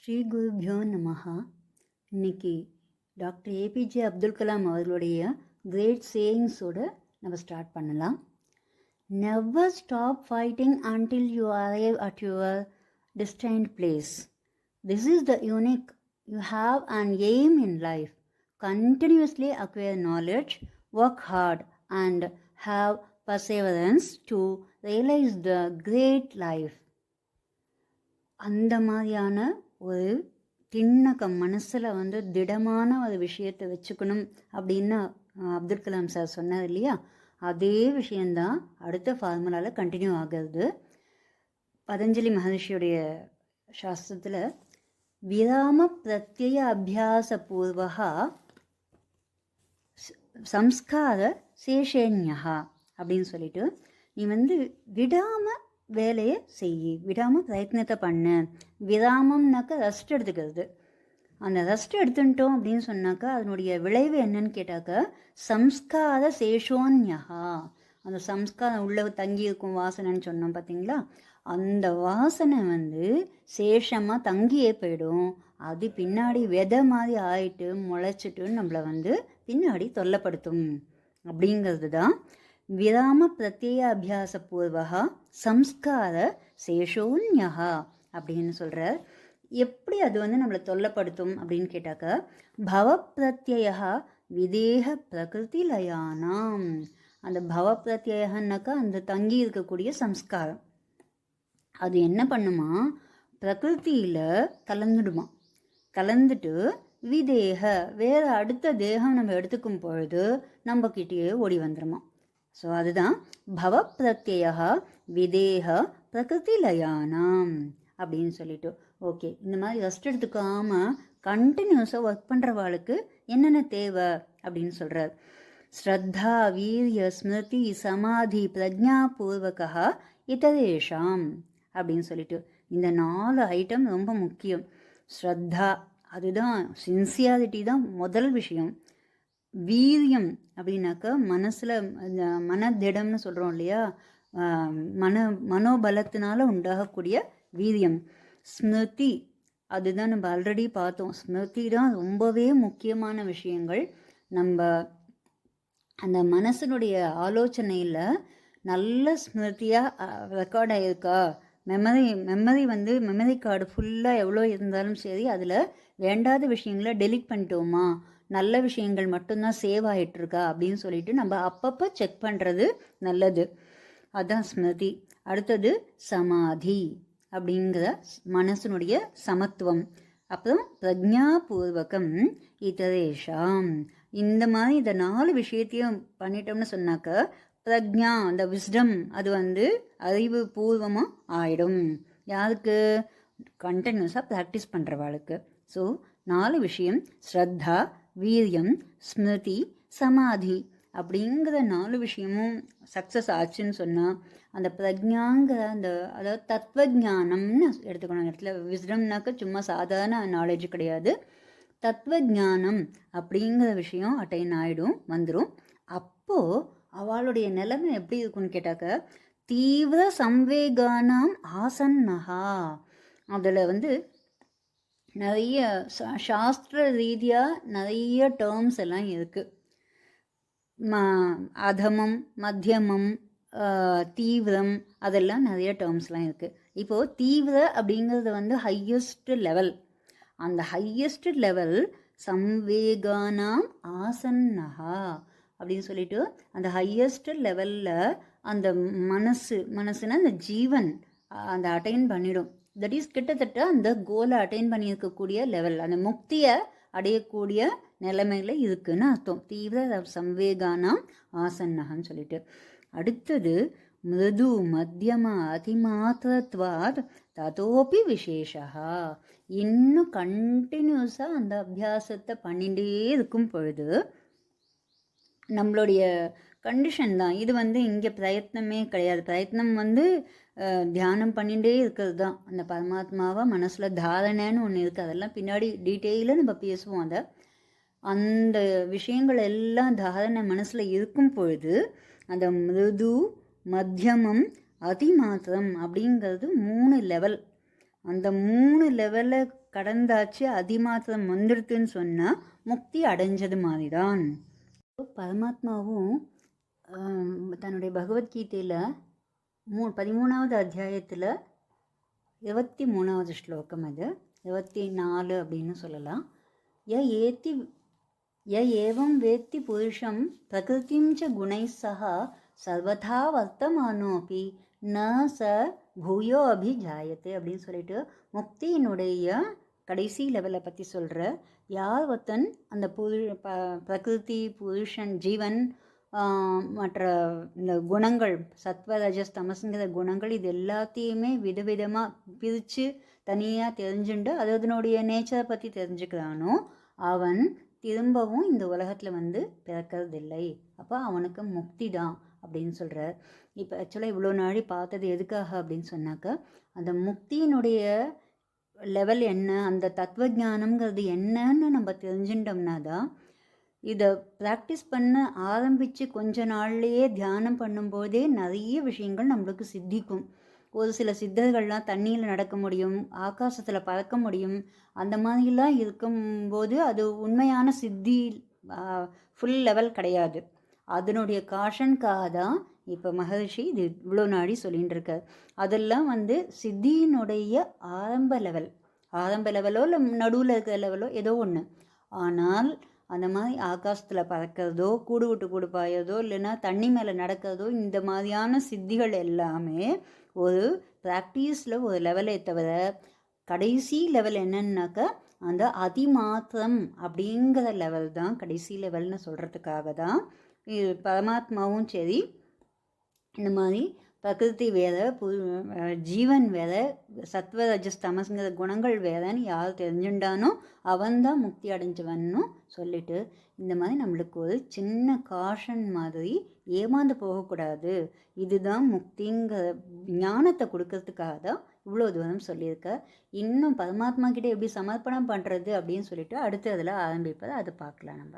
ஸ்ரீ குருபியோ நமஹா இன்னைக்கு doctor APJ Abdul Kalam அவர்களுடைய கிரேட் சேயிங்ஸோட நம்ம ஸ்டார்ட் பண்ணலாம் never stop fighting until you arrive at your destined place this is the unique you have an aim in life continuously acquire knowledge, work hard, and have perseverance to realize the great life. அந்த மாதிரியான ஒரு திண்ணக்கம் மனசில் வந்து திடமான ஒரு விஷயத்தை வச்சுக்கணும் அப்படின்னு அப்துல் கலாம் சார் சொன்னார் இல்லையா? அதே விஷயந்தான் அடுத்த ஃபார்முலாவில் கண்டினியூ ஆகிறது பதஞ்சலி மகர்ஷியுடைய சாஸ்திரத்தில் விராம பிரத்யய அபியாச பூர்வகா சம்ஸ்கார சேஷேன்யா அப்படின்னு சொல்லிட்டு நீ வந்து விடாமல் வேலையை செய் விடாமல் பிரயத்னத்தை பண்ணு. விராமம்னாக்கா ரெஸ்ட் எடுத்துக்கிறது. அந்த ரெஸ்ட் எடுத்துட்டோம் அப்படின்னு சொன்னாக்கா அதனுடைய விளைவு என்னன்னு கேட்டாக்கா சம்ஸ்கார சேஷோன்யகா. அந்த சம்ஸ்காரம் உள்ளே தங்கி இருக்கும் வாசனைன்னு சொன்னோம் பார்த்தீங்களா? அந்த வாசனை வந்து சேஷமாக தங்கியே போயிடும். அது பின்னாடி விதை மாதிரி ஆயிட்டு முளைச்சிட்டு நம்மளை வந்து பின்னாடி தொல்லைப்படுத்தும். அப்படிங்கிறது தான் விராம பிரத்யய பூர்வகா சம்ஸ்கார சேஷோன்யா அப்படின்னு சொல்கிறார் எப்படி அது வந்து நம்மளை தொல்லைப்படுத்தும் அப்படின்னு கேட்டாக்கா பவ பிரத்யயா விதேக பிரகிருதி லயானாம். அந்த பவ பிரத்யகன்னாக்கா அந்த தங்கி இருக்கக்கூடிய சம்ஸ்காரம். அது என்ன பண்ணுமா? பிரகிருத்தியில் கலந்துடுமா. கலந்துட்டு விதேக வேறு அடுத்த தேகம் நம்ம எடுத்துக்கும் பொழுது நம்மக்கிட்டேயே ஓடி வந்துடுமா ஸோ அதுதான் பவ பிரத்யயா விதேக பிரகிருதி லயானாம் அப்படின்னு சொல்லிட்டு. ஓகே இந்த மாதிரி ரெஸ்ட் எடுத்துக்காமல் கண்டினியூஸாக ஒர்க் பண்ணுறவாளுக்கு என்னென்ன தேவை அப்படின்னு சொல்கிறார் ஸ்ரத்தா வீரிய ஸ்மிருதி சமாதி பிரஜாபூர்வகா இதரேஷாம் அப்படின்னு சொல்லிட்டு. இந்த நாலு ஐட்டம் ரொம்ப முக்கியம். ஸ்ரத்தா அதுதான் சின்சியாரிட்டி தான் முதல் விஷயம். வீரியம் அப்படின்னாக்கா மனசில் மனதிடம்னு சொல்கிறோம் இல்லையா? மன மனோபலத்தினால உண்டாகக்கூடிய வீரியம். ஸ்மிருதி அதுதான் நம்ம ஆல்ரெடி பார்த்தோம். ஸ்மிருதி தான் ரொம்பவே முக்கியமான விஷயங்கள். நம்ம அந்த மனசனுடைய ஆலோசனையில் நல்ல ஸ்மிருதியாக ரெக்கார்ட் ஆகியிருக்கா மெமரி மெமரி வந்து மெமரி கார்டு ஃபுல்லாக எவ்வளோ இருந்தாலும் சரி அதில் வேண்டாத விஷயங்களை டெலிட் பண்ணிட்டோமா? நல்ல விஷயங்கள் மட்டும்தான் சேவ் ஆகிட்டுருக்கா அப்படின்னு சொல்லிட்டு நம்ம அப்பப்போ செக் பண்ணுறது நல்லது. அதான் ஸ்மிருதி. அடுத்தது சமாதி அப்படிங்கிற மனசனுடைய சமத்துவம். அப்புறம் பிரஜாபூர்வகம் இதரேஷாம். இந்த மாதிரி இந்த நாலு விஷயத்தையும் பண்ணிட்டோம்னு சொன்னாக்க பிரக்ஞா அந்த விஸ்டம் அது வந்து அறிவு பூர்வமாக ஆயிடும். யாருக்கு? கண்டினியூஸாக ப்ராக்டிஸ் பண்ணுறவாளுக்கு ஸோ நாலு விஷயம் ஸ்ரத்தா வீரியம் ஸ்மிருதி சமாதி அப்படிங்கிற நாலு விஷயமும் சக்ஸஸ் ஆச்சுன்னு சொன்னால் அந்த பிரஜாங்கிற அந்த அதாவது தத்துவஜானம்னு எடுத்துக்கணும். அந்த இடத்துல விஸ்டம்னாக்க சும்மா சாதாரண நாலேஜ் கிடையாது. தத்துவஜானம் அப்படிங்கிற விஷயம் அட்டைன் ஆகிடும் வந்துடும் அப்போது அவளுடைய நிலைமை எப்படி இருக்கும்னு கேட்டாக்க தீவிர சம்வேகானாம் ஆசன்னஹா. அதில் வந்து நிறைய சா- சாஸ்திர ரீதியாக நிறைய டேர்ம்ஸ் எல்லாம் இருக்குது ம அதமம் மத்தியமம் தீவிரம் அதெல்லாம் நிறைய டேர்ம்ஸ்லாம் இருக்குது இப்போது தீவிர அப்படிங்கிறது வந்து ஹையஸ்ட் லெவல் அந்த ஹையஸ்ட் லெவல் சம்வேகானாம் ஆசன்னஹா அப்படின்னு சொல்லிட்டு அந்த ஹையஸ்ட் லெவலில் அந்த மனசு மனசுனா அந்த ஜீவன் அந்த அட்டைன் பண்ணிடும். தட் இஸ் கிட்டத்தட்ட அந்த கோலை அட்டைன் பண்ணியிருக்கக்கூடிய லெவல் அந்த முக்தியை அடையக்கூடிய நிலைமையில் இருக்குன்னு அர்த்தம். தீவிர சம்வேகானாம் ஆசன்னகன்னு சொல்லிட்டு. அடுத்தது மிருது மத்தியம அதிமாத்திரத்வாத் ததோப்பி விசேஷா இன்னும் கண்டினியூஸாக அந்த அபியாசத்தை பண்ணிகிட்டே இருக்கும் பொழுது நம்மளுடைய கண்டிஷன் தான். இது வந்து இங்கே பிரயத்னமே கிடையாது. பிரயத்னம் வந்து தியானம் பண்ணிகிட்டே இருக்கிறது தான் அந்த பரமாத்மாவை மனசில் தாரணைன்னு ஒன்று இருக்குது அதெல்லாம் பின்னாடி டீட்டெயிலாக நம்ம பேசுவோம் அதை. அந்த விஷயங்கள் எல்லாம் தாரணை மனசில் இருக்கும் பொழுது அந்த மிருது மத்தியமம் அதிமாத்திரம் அப்படிங்கிறது மூணு லெவல் அந்த மூணு லெவலை கடந்தாச்சு அதிமாத்திரம் வந்துடுதுன்னு சொன்னால் முக்தி அடைஞ்சது மாதிரி தான் பரமாத்மாவும் தன்னுடைய பகவத்கீதையில் மூ பதிமூணாவது அத்தியாயத்தில் இருபத்தி மூணாவது ஸ்லோகம் அது. இருபத்தி நாலு அப்படின்னு சொல்லலாம். ய ஏத்தி ய ஏவம் வேத்தி புருஷம் பிரகிருதிம் ச குணை சக சர்வதா வர்த்தமானோப்பி ந ச பூயோ அபிஜாயத்து அப்படின்னு சொல்லிட்டு முக்தியினுடைய கடைசி லெவலை பற்றி சொல்கிற யார் ஒருத்தன் அந்த புரு ப பிரகிருதி புருஷன் ஜீவன் மற்ற இந்த குணங்கள் சத்வ ரஜஸ் தமசுங்கிற குணங்கள் இது எல்லாத்தையுமே விதவிதமாக பிரித்து தனியாக தெரிஞ்சுண்டு அது அதனுடைய நேச்சரை பற்றி தெரிஞ்சுக்கிறானோ அவன் திரும்பவும் இந்த உலகத்தில் வந்து பிறக்கறதில்லை. அப்போ அவனுக்கு முக்தி தான் அப்படின்னு சொல்கிறார் இப்போ ஆக்சுவலாக இவ்வளோ நாளி பார்த்தது எதுக்காக அப்படின்னு சொன்னாக்கா அந்த முக்தியினுடைய லெவல் என்ன அந்த தத்துவ ஞானம்ங்கிறது என்னன்னு நம்ம தெரிஞ்சுட்டோம்னா தான் இதை ப்ராக்டிஸ் பண்ண ஆரம்பித்து கொஞ்ச நாள்லேயே தியானம் பண்ணும்போதே நிறைய விஷயங்கள் நம்மளுக்கு சித்திக்கும். ஒரு சில சித்தர்கள்லாம் தண்ணியில் நடக்க முடியும் ஆகாசத்தில் பறக்க முடியும். அந்த மாதிரிலாம் இருக்கும்போது அது உண்மையான சித்தி ஃபுல் லெவல் கிடையாது. அதனுடைய காஷனுக்காக தான் இப்போ மகரிஷி இது இவ்வளோ நாடி சொல்லிகிட்டு இருக்கார் அதெல்லாம் வந்து சித்தியினுடைய ஆரம்ப லெவல் ஆரம்ப லெவலோ இல்லை நடுவில் இருக்கிற லெவலோ ஏதோ ஒன்று ஆனால் அந்த மாதிரி ஆகாசத்தில் பறக்கிறதோ கூடு விட்டு கூடு பாயறதோ இல்லைன்னா தண்ணி மேலே நடக்கிறதோ இந்த மாதிரியான சித்திகள் எல்லாமே ஒரு ப்ராக்டிஸில் ஒரு லெவலை தவிர கடைசி லெவல் என்னன்னாக்கா அந்த அதிமாத்திரம் அப்படிங்கிற லெவல் தான் கடைசி லெவல்னு சொல்கிறதுக்காக தான் இது பரமாத்மாவும் சரி இந்த மாதிரி பிரகிருதி வேத பு ஜீவன் வேற சத்வ ரஜஸ் தமஸ்ங்கிற குணங்கள் வேதன்னு யார் தெரிஞ்சுட்டானோ அவன்தான் முக்தி அடைஞ்சவன்னு சொல்லிட்டு இந்த மாதிரி நம்மளுக்கு ஒரு சின்ன காஷன் மாதிரி ஏமாந்து போகக்கூடாது. இதுதான் முக்திங்கிற ஞானத்தை கொடுக்கறதுக்காக தான் இவ்வளோ தூரம் சொல்லியிருக்க. இன்னும் பரமாத்மா கிட்டே எப்படி சமர்ப்பணம் பண்ணுறது அப்படின்னு சொல்லிட்டு அடுத்ததில் ஆரம்பிப்பதை அதை பார்க்கலாம் நம்ம.